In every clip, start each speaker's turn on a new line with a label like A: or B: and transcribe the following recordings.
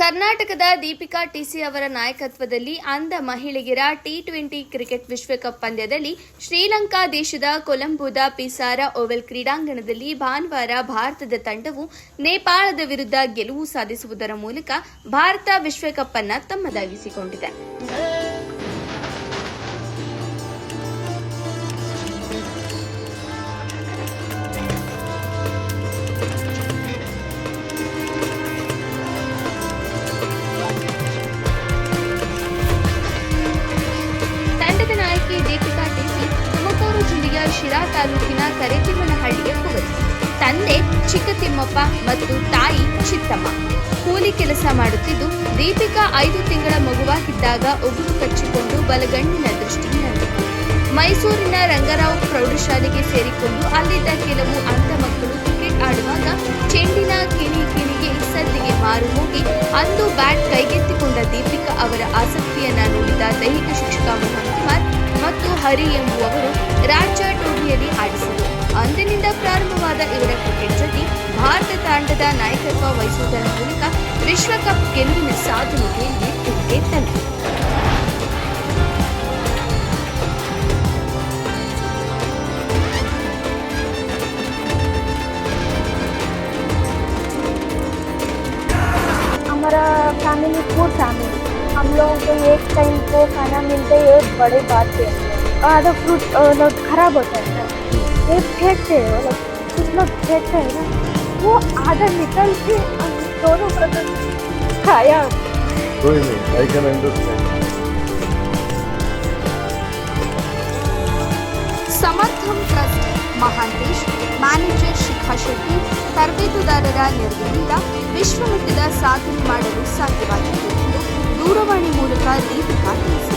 A: ಕರ್ನಾಟಕದ ದೀಪಿಕಾ ಟಿಸಿ ಅವರ ನಾಯಕತ್ವದಲ್ಲಿ ಅಂಧ ಮಹಿಳೆಯರ ಟಿ ಟ್ವೆಂಟಿ ಕ್ರಿಕೆಟ್ ವಿಶ್ವಕಪ್ ಪಂದ್ಯದಲ್ಲಿ ಶ್ರೀಲಂಕಾ ದೇಶದ ಕೊಲಂಬೋದ ಪಿಸಾರ ಓವೆಲ್ ಕ್ರೀಡಾಂಗಣದಲ್ಲಿ ಭಾನುವಾರ ಭಾರತದ ತಂಡವು ನೇಪಾಳದ ವಿರುದ್ಧ ಗೆಲುವು ಸಾಧಿಸುವುದರ ಮೂಲಕ ಭಾರತ ವಿಶ್ವಕಪ್ ಅನ್ನು ತಮ್ಮದಾಗಿಸಿಕೊಂಡಿದೆ. ತಾಲೂಕಿನ ಹಳ್ಳಿಗೆ ಕುವರಿ ತಂದೆ ಚಿಕ್ಕತಿಮ್ಮಪ್ಪ ಮತ್ತು ತಾಯಿ ಚಿತ್ತಮ್ಮ. ಕೂಲಿ ಕೆಲಸ ಮಾಡುತ್ತಿದ್ದು, ದೀಪಿಕಾ ಐದು ತಿಂಗಳ ಮಗುವಾಗಿದ್ದಾಗ ಉಗುರು ಕಚ್ಚಿಕೊಂಡು ಬಲಗಣ್ಣಿನ ದೃಷ್ಟಿ ನಂದಿತು ಮೈಸೂರಿನ ರಂಗರಾವ್ ಪ್ರೌಢಶಾಲೆಗೆ ಸೇರಿಕೊಂಡು ಅಲ್ಲಿದ್ದ ಕೆಲವು ಅಂಧ ಮಕ್ಕಳು ಕ್ರಿಕೆಟ್ ಆಡುವಾಗ ಚೆಂಡಿನ ಕಿಣಿ ಕಿಣಿಗೆ ಸದ್ದಿಗೆ ಮಾರು ಹೋಗಿ ಅಂದು ಬ್ಯಾಟ್ ಕೈಗೆತ್ತಿಕೊಂಡ ದೀಪಿಕಾ ಅವರ ಆಸಕ್ತಿಯನ್ನ ನೋಡಿದ ದೈಹಿಕ ಶಿಕ್ಷಕ ಮತ್ತು ಹರಿ ಎಂಬುವವರು ರಾಜ್ಯ ಟೂರ್ನಿಯಲ್ಲಿ ಆಡಿಸಿದರು ಅಂದಿನಿಂದ ಪ್ರಾರಂಭವಾದ ಇವರ ಕ್ರಿಕೆಟ್ ಜೊತೆ ಭಾರತ ತಂಡದ ನಾಯಕತ್ವ ವಹಿಸುವುದರ ಮೂಲಕ ವಿಶ್ವಕಪ್ ಗೆಲುವಿನ ಸಾಧನೆಗೆ ನೆಟ್ಟಿಗೆ ತಂದಿದೆ
B: हमारा फैमिली फूड फैमिली हम लोगों को एक टाइम को खाना मिलते ही एक बड़ी बात है आधा फ्रूट मतलब खराब होता है ना ये फेंकते हैं मतलब कुछ लोग फेंकते हैं ना वो आधा निकल के हम दोनों ब्रदर खाया
C: कोई नहीं I can understand
A: Samartham trust Mahantesh manager Shikha Shetty ತರಬೇತುದಾರರ ನೆರವಿನಿಂದ ವಿಶ್ವಮಟ್ಟದ ಸಾಧನೆ ಮಾಡಲು ಸಾಧ್ಯವಾಗಿದೆ ಎಂದು ದೂರವಾಣಿ ಮೂಲಕ ದೀಪಿಕಾ ತಿಳಿಸಿದ್ದಾರೆ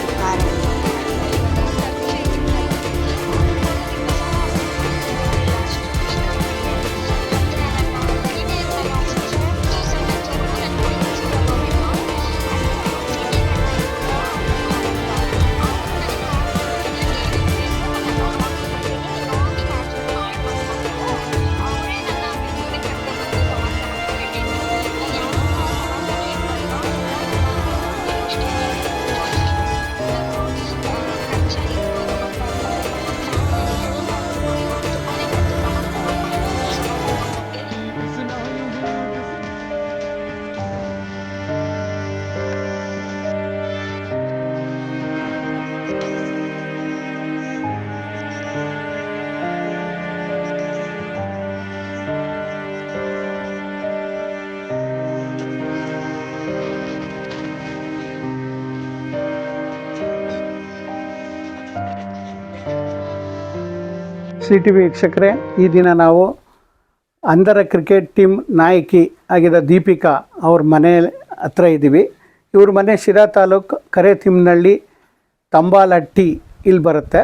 D: ಸಿ ಟಿ ವೀಕ್ಷಕರೇ, ಈ ದಿನ ನಾವು ಅಂಧರ ಕ್ರಿಕೆಟ್ ಟೀಮ್ ನಾಯಕಿ ಆಗಿದ್ದ ದೀಪಿಕಾ ಅವ್ರ ಮನೆ ಹತ್ರ ಇದ್ದೀವಿ. ಇವ್ರ ಮನೆ ಶಿರಾ ತಾಲೂಕು ಕರೆತಿಮ್ನಳ್ಳಿ ತಂಬಾಲಟ್ಟಿ ಇಲ್ಲಿ ಬರುತ್ತೆ.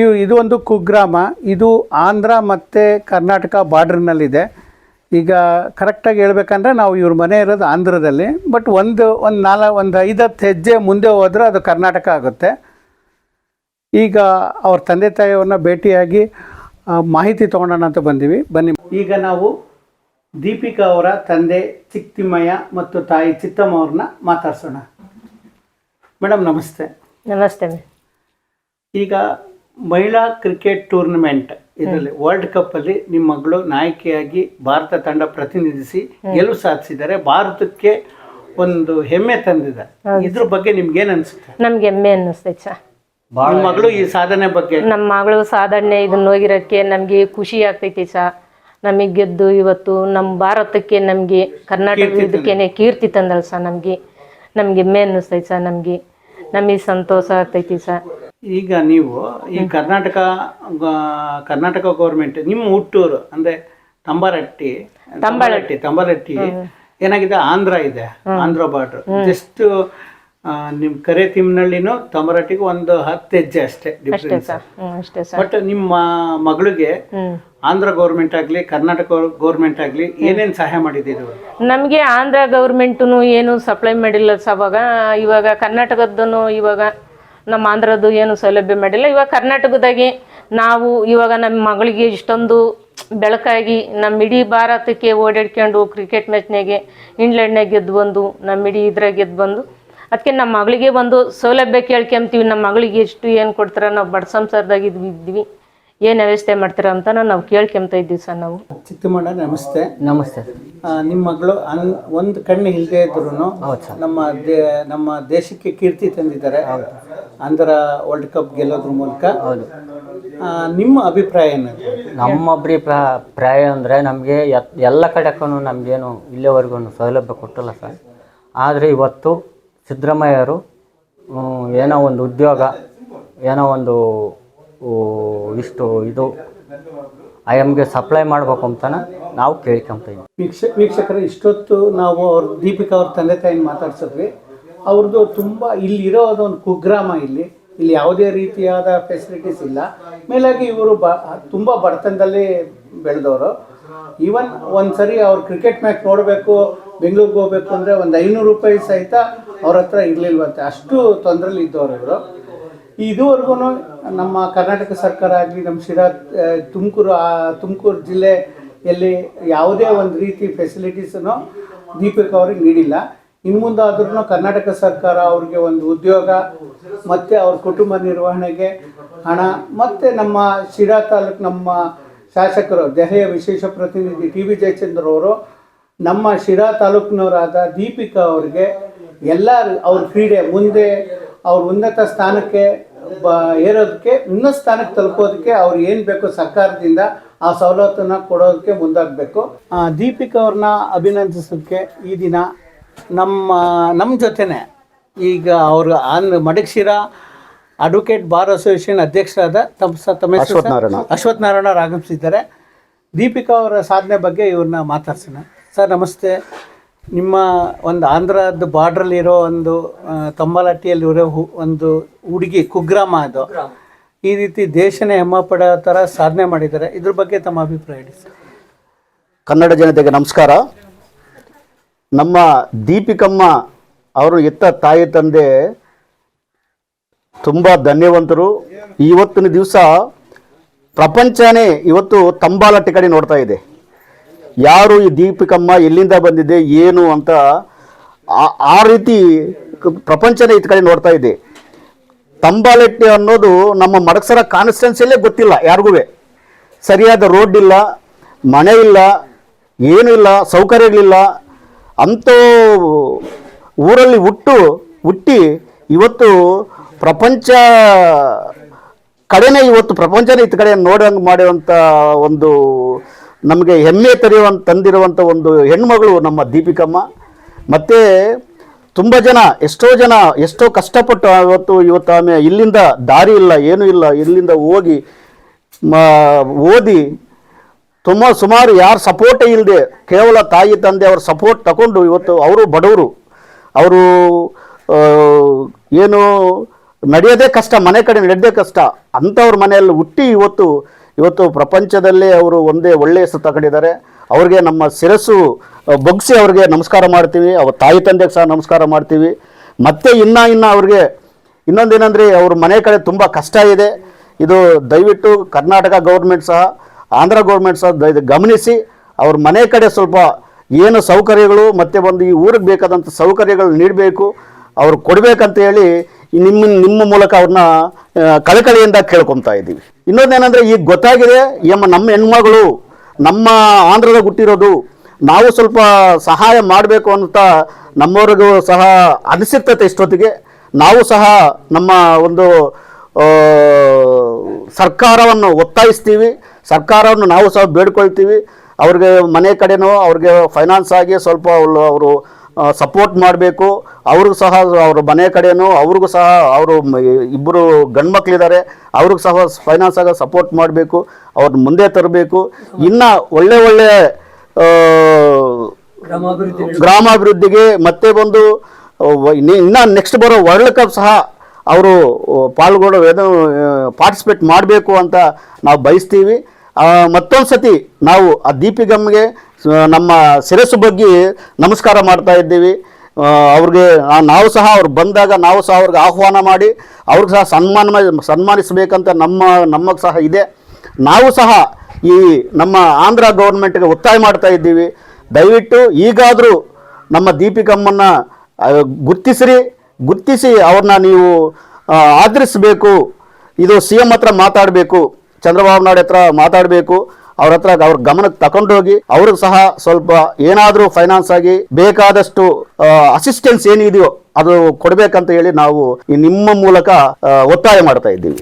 D: ಇವು ಇದು ಒಂದು ಕುಗ್ರಾಮ, ಇದು ಆಂಧ್ರ ಮತ್ತು ಕರ್ನಾಟಕ ಬಾರ್ಡ್ರ್ನಲ್ಲಿದೆ ಈಗ ಕರೆಕ್ಟಾಗಿ ಹೇಳ್ಬೇಕಂದ್ರೆ ನಾವು ಇವ್ರ ಮನೆ ಇರೋದು ಆಂಧ್ರದಲ್ಲಿ ಬಟ್ ಒಂದು ಒಂದು ನಾಲ್ಕು ಒಂದು ಐದತ್ತು ಹೆಜ್ಜೆ ಮುಂದೆ ಹೋದರೆ ಅದು ಕರ್ನಾಟಕ ಆಗುತ್ತೆ. ಈಗ ಅವ್ರ ತಂದೆ ತಾಯಿಯವ್ರನ್ನ ಭೇಟಿಯಾಗಿ ಮಾಹಿತಿ ತೊಗೊಳೋಣ ಅಂತ ಬಂದೀವಿ. ಬನ್ನಿ. ಈಗ ನಾವು ದೀಪಿಕಾ ಅವರ ತಂದೆ ಚಿಕ್ತಿಮಯ ಮತ್ತು ತಾಯಿ ಚಿತ್ತಮ್ಮ ಅವ್ರನ್ನ ಮಾತಾಡ್ಸೋಣ. ಮೇಡಮ್ ನಮಸ್ತೆ.
E: ನಮಸ್ತೆ
D: ಈಗ ಮಹಿಳಾ ಕ್ರಿಕೆಟ್ ಟೂರ್ನಮೆಂಟ್ ಇದರಲ್ಲಿ ವರ್ಲ್ಡ್ ಕಪ್ ಅಲ್ಲಿ ನಿಮ್ಮ ಮಗಳು ನಾಯಕಿಯಾಗಿ ಭಾರತ ತಂಡ ಪ್ರತಿನಿಧಿಸಿ ಗೆಲುವು ಸಾಧಿಸಿದ್ದಾರೆ. ಭಾರತಕ್ಕೆ ಒಂದು ಹೆಮ್ಮೆ ತಂದಿದೆ. ಇದ್ರ ಬಗ್ಗೆ ನಿಮ್ಗೆ ಏನ್ ಅನ್ಸುತ್ತೆ?
E: ನಮ್ಗೆ ಹೆಮ್ಮೆ ಅನ್ನಿಸ್ತೈತೆ
D: ಮಗಳು ಈ ಸಾಧನೆ ಬಗ್ಗೆ?
E: ನಮ್ಮ ಮಗಳು ಸಾಧನೆ ಇದನ್ನ ಹೋಗಿರೋಕ್ಕೆ ನಮಗೆ ಖುಷಿ ಆಗ್ತೈತಿ ಸ. ನಮಗೆ ಗೆದ್ದು ಇವತ್ತು ನಮ್ಮ ಭಾರತಕ್ಕೆ ನಮಗೆ ಕರ್ನಾಟಕ ಇದಕ್ಕೇನೆ ಕೀರ್ತಿ ತಂದಲ್ ಸ ನಮಗೆ. ನಮ್ಗೆ ಹೆಮ್ಮೆ ಅನ್ನಿಸ್ತೈತೆ ಸ ನಮಗೆ. ನಮಗೆ ಸಂತೋಷ ಆಗ್ತೈತಿ ಸ.
D: ಈಗ ನೀವು ಈ ಕರ್ನಾಟಕ ಕರ್ನಾಟಕ ಗೌರ್ಮೆಂಟ್ ನಿಮ್ಮ ಹುಟ್ಟೂರು ಅಂದ್ರೆ ತಂಬರಟ್ಟಿ ತಂಬರಟ್ಟಿ. ತಂಬರಟ್ಟಿ ಏನಾಗಿದೆ? ಆಂಧ್ರ ಇದೆ ಆಂಧ್ರ ಬಾರ್ಡರ್ ಜಸ್ಟ್ ನಿಮ್ ಕರೆ ತಿಮ್ಮನಹಳ್ಳಿನೂ ತಮರಾಟಿಗೂ ಒಂದು ಹತ್ತು ಹೆಜ್ಜೆ ಅಷ್ಟೇ ಡಿಫ್ರೆನ್ಸ್
E: ಅಷ್ಟೇ ಸರ್.
D: ಬಟ್ ನಿಮ್ಮ ಮಗಳಿಗೆ ಆಂಧ್ರ ಗೌರ್ಮೆಂಟ್ ಆಗ್ಲಿ ಕರ್ನಾಟಕ ಗೌರ್ಮೆಂಟ್ ಆಗ್ಲಿ ಏನೇನ್ ಸಹಾಯ ಮಾಡಿದ್ರು
E: ನಮಗೆ ಆಂಧ್ರ ಗೌರ್ಮೆಂಟು ಏನು ಸಪ್ಲೈ ಮಾಡಿಲ್ಲ ಸವಾಗ ಅವಾಗ. ಇವಾಗ ಕರ್ನಾಟಕದ್ದು ಇವಾಗ ನಮ್ಮ ಆಂಧ್ರದ್ದು ಏನು ಸೌಲಭ್ಯ ಮಾಡಿಲ್ಲ. ಇವಾಗ ಕರ್ನಾಟಕದಾಗೆ ನಾವು ಇವಾಗ ನಮ್ಮ ಮಗಳಿಗೆ ಇಷ್ಟೊಂದು ಬೆಳಕಾಗಿ ನಮ್ಮ ಇಡೀ ಭಾರತಕ್ಕೆ ಓಡಾಡ್ಕೊಂಡು ಕ್ರಿಕೆಟ್ ಮ್ಯಾಚ್ನಾಗೆ ಇಂಗ್ಲೆಂಡ್ನಾಗ ಗೆದ್ದು ಬಂದು ನಮ್ಮ ಇಡೀ ಇದ್ರಾಗ ಗೆದ್ದು ಬಂದು ಅದಕ್ಕೆ ನಮ್ಮ ಮಗಳಿಗೆ ಒಂದು ಸೌಲಭ್ಯ ಕೇಳ್ಕೊಂತೀವಿ ನಮ್ಮ ಮಗಳಿಗೆ ಎಷ್ಟು ಏನು ಕೊಡ್ತಾರೆ? ನಾವು ಬಡ ಸಂಸಾರದಾಗ ಇದ್ವಿ ಇದ್ವಿ. ಏನು ವ್ಯವಸ್ಥೆ ಮಾಡ್ತೀರ ಅಂತ ನಾವು ಕೇಳ್ಕೊಂತ ಇದ್ದೀವಿ ಸರ್ ನಾವು.
D: ಚಿಕ್ಕಮಣ್ಣ ನಮಸ್ತೆ.
F: ನಮಸ್ತೆ.
D: ನಿಮ್ಮ ಮಗಳು ಅನ್ ಒಂದು ಕಣ್ಣು ಇಲ್ಲದೆ ಇದ್ರು ನಮ್ಮ ದೇ ನಮ್ಮ ದೇಶಕ್ಕೆ ಕೀರ್ತಿ ತಂದಿದ್ದಾರೆ. ಅಂದ್ರ ವರ್ಲ್ಡ್ ಕಪ್ ಗೆಲ್ಲೋದ್ರ ಮೂಲಕ. ಹೌದು. ನಿಮ್ಮ ಅಭಿಪ್ರಾಯ ಏನು?
F: ನಮ್ಮ ಅಭಿಪ್ರಾಯ ಪ್ರಾಯ ಅಂದರೆ ನಮಗೆ ಎಲ್ಲ ಕಡೆಗೂ ನಮಗೇನು ಇಲ್ಲಿವರೆಗೂ ಸೌಲಭ್ಯ ಕೊಟ್ಟಲ್ಲ ಸರ್. ಆದರೆ ಇವತ್ತು ಸಿದ್ದರಾಮಯ್ಯರು ಏನೋ ಒಂದು ಉದ್ಯೋಗ, ಏನೋ ಒಂದು ಇಷ್ಟು ಇದು ಐ ಎಮ್ಗೆ ಸಪ್ಲೈ ಮಾಡಬೇಕು ಅಂತಾನೆ ನಾವು ಕೇಳ್ಕೊಂತ ಇದ್ದೀವಿ.
D: ವೀಕ್ಷ, ವೀಕ್ಷಕರು, ಇಷ್ಟೊತ್ತು ನಾವು ಅವ್ರ, ದೀಪಿಕಾ ಅವ್ರ ತಂದೆ ತಾಯಿನ ಮಾತಾಡ್ಸಿದ್ವಿ. ಅವ್ರದ್ದು ತುಂಬ ಇಲ್ಲಿರೋ ಇರೋದು ಒಂದು ಕುಗ್ರಾಮ ಇಲ್ಲಿ. ಇಲ್ಲಿ ಯಾವುದೇ ರೀತಿಯಾದ ಫೆಸಿಲಿಟೀಸ್ ಇಲ್ಲ. ಮೇಲಾಗಿ ಇವರು ಬ, ತುಂಬ ಬಡತನದಲ್ಲಿ ಬೆಳೆದವರು. ಈವನ್ ಒಂದ್ಸರಿ ಅವ್ರು ಕ್ರಿಕೆಟ್ ಮ್ಯಾಚ್ ನೋಡಬೇಕು, ಬೆಂಗಳೂರಿಗೆ ಹೋಗ್ಬೇಕು ಅಂದರೆ ಒಂದು ಐನೂರು ರೂಪಾಯಿ ಸಹಿತ ಅವ್ರ ಹತ್ರ ಇರಲಿಲ್ವಂತೆ. ಅಷ್ಟು ತೊಂದರೆಲಿ ಇದ್ದವರು ಇವರು. ಇದುವರೆಗೂ ನಮ್ಮ ಕರ್ನಾಟಕ ಸರ್ಕಾರ ಆಗಲಿ, ನಮ್ಮ ಶಿರಾ ತುಮಕೂರು ತುಮಕೂರು ಜಿಲ್ಲೆಯಲ್ಲಿ ಯಾವುದೇ ಒಂದು ರೀತಿ ಫೆಸಿಲಿಟೀಸನ್ನು ದೀಪಿಕಾ ಅವ್ರಿಗೆ ನೀಡಿಲ್ಲ. ಇನ್ನು ಮುಂದಾದ್ರೂ ಕರ್ನಾಟಕ ಸರ್ಕಾರ ಅವ್ರಿಗೆ ಒಂದು ಉದ್ಯೋಗ, ಮತ್ತು ಅವ್ರ ಕುಟುಂಬ ನಿರ್ವಹಣೆಗೆ ಹಣ, ಮತ್ತು ನಮ್ಮ ಶಿರಾ ತಾಲೂಕು ನಮ್ಮ ಶಾಸಕರು, ದೆಹಲಿಯ ವಿಶೇಷ ಪ್ರತಿನಿಧಿ ಟಿ. ವಿ. ಜಯಚಂದ್ರ ಅವರು ನಮ್ಮ ಶಿರಾ ತಾಲೂಕಿನವರಾದ ದೀಪಿಕಾ ಅವರಿಗೆ ಎಲ್ಲ ಅವ್ರ ಕ್ರೀಡೆ ಮುಂದೆ ಅವ್ರ ಉನ್ನತ ಸ್ಥಾನಕ್ಕೆ ಬ ಏರೋದಕ್ಕೆ ಉನ್ನತ ಸ್ಥಾನಕ್ಕೆ ತಲುಪೋದಕ್ಕೆ ಅವ್ರು ಏನು ಬೇಕು ಸರ್ಕಾರದಿಂದ ಆ ಸವಲತ್ತನ್ನು ಕೊಡೋದಕ್ಕೆ ಮುಂದಾಗಬೇಕು. ದೀಪಿಕಾ ಅವ್ರನ್ನ ಅಭಿನಂದಿಸೋಕ್ಕೆ ಈ ದಿನ ನಮ್ಮ ನಮ್ಮ ಜೊತೆನೆ ಈಗ ಅವರು ಆನ್ ಮಡಗಶಿರ ಅಡ್ವೊಕೇಟ್ ಬಾರ್ ಅಸೋಸಿಯೇಷನ್ ಅಧ್ಯಕ್ಷರಾದ ತಮ್ಮ ತಮ್ಮ? ಅಶ್ವಥ್ ನಾರಾಯಣ ಅವ್ರು ಆಗಮಿಸಿದ್ದಾರೆ ದೀಪಿಕಾ ಅವರ ಸಾಧನೆ ಬಗ್ಗೆ ಇವ್ರನ್ನ ಮಾತಾಡ್ಸೋಣ. ಸರ್ ನಮಸ್ತೆ. ನಿಮ್ಮ ಒಂದು ಆಂಧ್ರದ ಬಾರ್ಡ್ರಲ್ಲಿರೋ ಒಂದು ತಂಬಲಟ್ಟಿಯಲ್ಲಿರೋ ಇರೋ ಹು- ಒಂದು ಹುಡುಗಿ ಕುಗ್ರಾಮ ಅದು. ಈ ರೀತಿ ದೇಶನೇ ಹೆಮ್ಮೆ ಪಡೋ ಥರ ಸಾಧನೆ ಮಾಡಿದ್ದಾರೆ. ಇದ್ರ ಬಗ್ಗೆ ತಮ್ಮ ಅಭಿಪ್ರಾಯ ಹೇಳಿ ಸರ್.
G: ಕನ್ನಡ ಜನತೆಗೆ ನಮಸ್ಕಾರ. ನಮ್ಮ ದೀಪಿಕಮ್ಮ ಅವರು ಎತ್ತ ತಾಯಿ ತಂದೆ ತುಂಬ ಧನ್ಯವಂತರು. ಇವತ್ತಿನ ದಿವಸ ಪ್ರಪಂಚನೇ ಇವತ್ತು ತಂಬಾಲಟ್ಟಿ ಕಡೆ ನೋಡ್ತಾ ಇದೆ. ಯಾರು ಈ ದೀಪಿಕಮ್ಮ ಎಲ್ಲಿಂದ ಬಂದಿದೆ, ಏನು ಅಂತ ಆ- ರೀತಿ ಪ್ರಪಂಚನ ಇತ್ತ ಕಡೆ ನೋಡ್ತಾ ಇದೆ. ತಂಬಾಲೆಟ್ಟೆ ಅನ್ನೋದು ನಮ್ಮ ಮಡಕ್ಸರ ಕಾನ್ಸ್ಟೆನ್ಸಿಯಲ್ಲೇ ಗೊತ್ತಿಲ್ಲ ಯಾರಿಗೂ. ಸರಿಯಾದ ರೋಡ್ ಇಲ್ಲ, ಮನೆ ಇಲ್ಲ, ಏನೂ ಇಲ್ಲ, ಸೌಕರ್ಯಗಳಿಲ್ಲ. ಅಂಥ ಊರಲ್ಲಿ ಹುಟ್ಟು, ಹುಟ್ಟಿ ಇವತ್ತು ಪ್ರಪಂಚ ಕಡೆನೇ ಇವತ್ತು ಪ್ರಪಂಚನೇ ಇತ್ತು ಕಡೆ ನೋಡಂಗೆ ಮಾಡುವಂಥ ಒಂದು ನಮಗೆ ಹೆಮ್ಮೆ ತರೆಯುವಂತ ತಂದಿರುವಂಥ ಒಂದು ಹೆಣ್ಮಗಳು ನಮ್ಮ ದೀಪಿಕಮ್ಮ. ಮತ್ತು ತುಂಬ ಜನ, ಎಷ್ಟೋ ಜನ, ಎಷ್ಟೋ ಕಷ್ಟಪಟ್ಟು ಇವತ್ತು ಇವತ್ತು ಆಮೇಲೆ ಇಲ್ಲಿಂದ ದಾರಿ ಇಲ್ಲ, ಏನೂ ಇಲ್ಲ, ಇಲ್ಲಿಂದ ಹೋಗಿ ಓದಿ, ತುಂಬ ಸುಮಾರು ಯಾರು ಸಪೋರ್ಟೇ ಇಲ್ಲದೆ ಕೇವಲ ತಾಯಿ ತಂದೆ ಅವ್ರ ಸಪೋರ್ಟ್ ತಗೊಂಡು ಇವತ್ತು ಅವರು ಬಡವರು. ಅವರು ಏನು ನಡೆಯೋದೇ ಕಷ್ಟ, ಮನೆ ಕಡೆ ನಡೆಯೋದೇ ಕಷ್ಟ. ಅಂಥವ್ರ ಮನೆಯಲ್ಲಿ ಹುಟ್ಟಿ ಇವತ್ತು ಇವತ್ತು ಪ್ರಪಂಚದಲ್ಲೇ ಅವರು ಒಂದೇ ಒಳ್ಳೆಯ ಹೆಸರು ತಗೊಂಡಿದ್ದಾರೆ. ಅವ್ರಿಗೆ ನಮ್ಮ ಶಿರಸ್ಸು ಬಗ್ಸಿ ಅವ್ರಿಗೆ ನಮಸ್ಕಾರ ಮಾಡ್ತೀವಿ. ಅವ್ರ ತಾಯಿ ತಂದೆಗೆ ಸಹ ನಮಸ್ಕಾರ ಮಾಡ್ತೀವಿ. ಮತ್ತೆ ಇನ್ನ ಇನ್ನ ಅವ್ರಿಗೆ ಇನ್ನೊಂದೇನೆಂದರೆ ಅವ್ರ ಮನೆ ಕಡೆ ತುಂಬ ಕಷ್ಟ ಇದೆ. ಇದು ದಯವಿಟ್ಟು ಕರ್ನಾಟಕ ಗೌರ್ಮೆಂಟ್ ಸಹ, ಆಂಧ್ರ ಗೌರ್ಮೆಂಟ್ ಸಹ ದ- ಗಮನಿಸಿ ಅವ್ರ ಮನೆ ಕಡೆ ಸ್ವಲ್ಪ ಏನು ಸೌಕರ್ಯಗಳು, ಮತ್ತು ಒಂದು ಈ ಊರಿಗೆ ಬೇಕಾದಂಥ ಸೌಕರ್ಯಗಳು ನೀಡಬೇಕು. ಅವ್ರು ಕೊಡಬೇಕಂತ ಹೇಳಿ ನಿಮ್ಮ ನಿಮ್ಮ ಮೂಲಕ ಅವ್ರನ್ನ ಕಳಕಳಿಯಿಂದ ಕೇಳ್ಕೊತಾ ಇದ್ದೀವಿ. ಇನ್ನೊಂದೇನೆಂದರೆ ಈಗ ಗೊತ್ತಾಗಿದೆ ಎಮ್ಮ ನಮ್ಮ ಹೆಣ್ಮಗಳು, ನಮ್ಮ ಆಂಧ್ರದ ಹುಟ್ಟಿರೋದು, ನಾವು ಸ್ವಲ್ಪ ಸಹಾಯ ಮಾಡಬೇಕು ಅಂತ ನಮ್ಮವ್ರಿಗೂ ಸಹ ಅನಿಸಿರ್ತೈತೆ ಇಷ್ಟೊತ್ತಿಗೆ. ನಾವು ಸಹ ನಮ್ಮ ಒಂದು ಸರ್ಕಾರವನ್ನು ಒತ್ತಾಯಿಸ್ತೀವಿ. ಸರ್ಕಾರವನ್ನು ನಾವು ಸಹ ಬೇಡ್ಕೊಳ್ತೀವಿ. ಅವ್ರಿಗೆ ಮನೆ ಕಡೆನೋ, ಅವ್ರಿಗೆ ಫೈನಾನ್ಸ್ ಆಗಿ ಸ್ವಲ್ಪ ಅವರು ಸಪೋರ್ಟ್ ಮಾಡಬೇಕು. ಅವ್ರಿಗೂ ಸಹ ಅವ್ರ ಮನೆ ಕಡೆಯೂ ಅವ್ರಿಗೂ ಸಹ ಅವರು ಇಬ್ಬರು ಗಂಡ್ಮಕ್ಳಿದ್ದಾರೆ ಅವ್ರಿಗೂ ಸಹ ಫೈನಾನ್ಸ್ ಆಗ ಸಪೋರ್ಟ್ ಮಾಡಬೇಕು. ಅವ್ರನ್ನ ಮುಂದೆ ತರಬೇಕು. ಇನ್ನು ಒಳ್ಳೆ ಒಳ್ಳೆ ಗ್ರಾಮಾಭಿವೃದ್ಧಿಗೆ ಮತ್ತೆ ಒಂದು ಇನ್ನು ನೆಕ್ಸ್ಟ್ ಬರೋ ವರ್ಲ್ಡ್ ಕಪ್ ಸಹ ಅವರು ಪಾಲ್ಗೊಳ್ಳೋ ಪಾರ್ಟಿಸಿಪೇಟ್ ಮಾಡಬೇಕು ಅಂತ ನಾವು ಬಯಸ್ತೀವಿ. ಮತ್ತೊಂದು ಸತಿ ನಾವು ಆ ದೀಪಿಗಮ್ಗೆ ನಮ್ಮ ಶಿರಸ್ಸು ಬಗ್ಗೆ ನಮಸ್ಕಾರ ಮಾಡ್ತಾ ಇದ್ದೀವಿ. ಅವ್ರಿಗೆ ನಾವು ಸಹ ಅವ್ರು ಬಂದಾಗ ನಾವು ಸಹ ಅವ್ರಿಗೆ ಆಹ್ವಾನ ಮಾಡಿ ಅವ್ರಿಗೆ ಸಹ ಸನ್ಮಾನ ಸನ್ಮಾನಿಸಬೇಕಂತ ನಮ್ಮ, ನಮಗೆ ಸಹ ಇದೆ. ನಾವು ಸಹ ಈ ನಮ್ಮ ಆಂಧ್ರ ಗೌರ್ಮೆಂಟ್ಗೆ ಒತ್ತಾಯ ಮಾಡ್ತಾ ಇದ್ದೀವಿ. ದಯವಿಟ್ಟು ಈಗಾದರೂ ನಮ್ಮ ದೀಪಿಕಮ್ಮನ್ನ ಗುರ್ತಿಸಿರಿ. ಗುರ್ತಿಸಿ ಅವ್ರನ್ನ ನೀವು ಆಧರಿಸಬೇಕು. ಇದು ಸಿ ಎಂ ಹತ್ರ ಮಾತಾಡಬೇಕು. ಚಂದ್ರಬಾಬು ನಾಯ್ಡು ಹತ್ರ ಮಾತಾಡಬೇಕು. ಅವ್ರ ಹತ್ರ ಅವ್ರ ಗಮನಕ್ಕೆ ತಕೊಂಡೋಗಿ ಅವ್ರಿಗೆ ಸಹ ಸ್ವಲ್ಪ ಏನಾದರೂ ಫೈನಾನ್ಸ್ ಆಗಿ ಬೇಕಾದಷ್ಟು ಅಸಿಸ್ಟೆನ್ಸ್ ಏನಿದೆಯೋ ಅದು ಕೊಡಬೇಕಂತ ಹೇಳಿ ನಾವು ನಿಮ್ಮ ಮೂಲಕ ಒತ್ತಾಯ ಮಾಡ್ತಾ ಇದ್ದೀವಿ.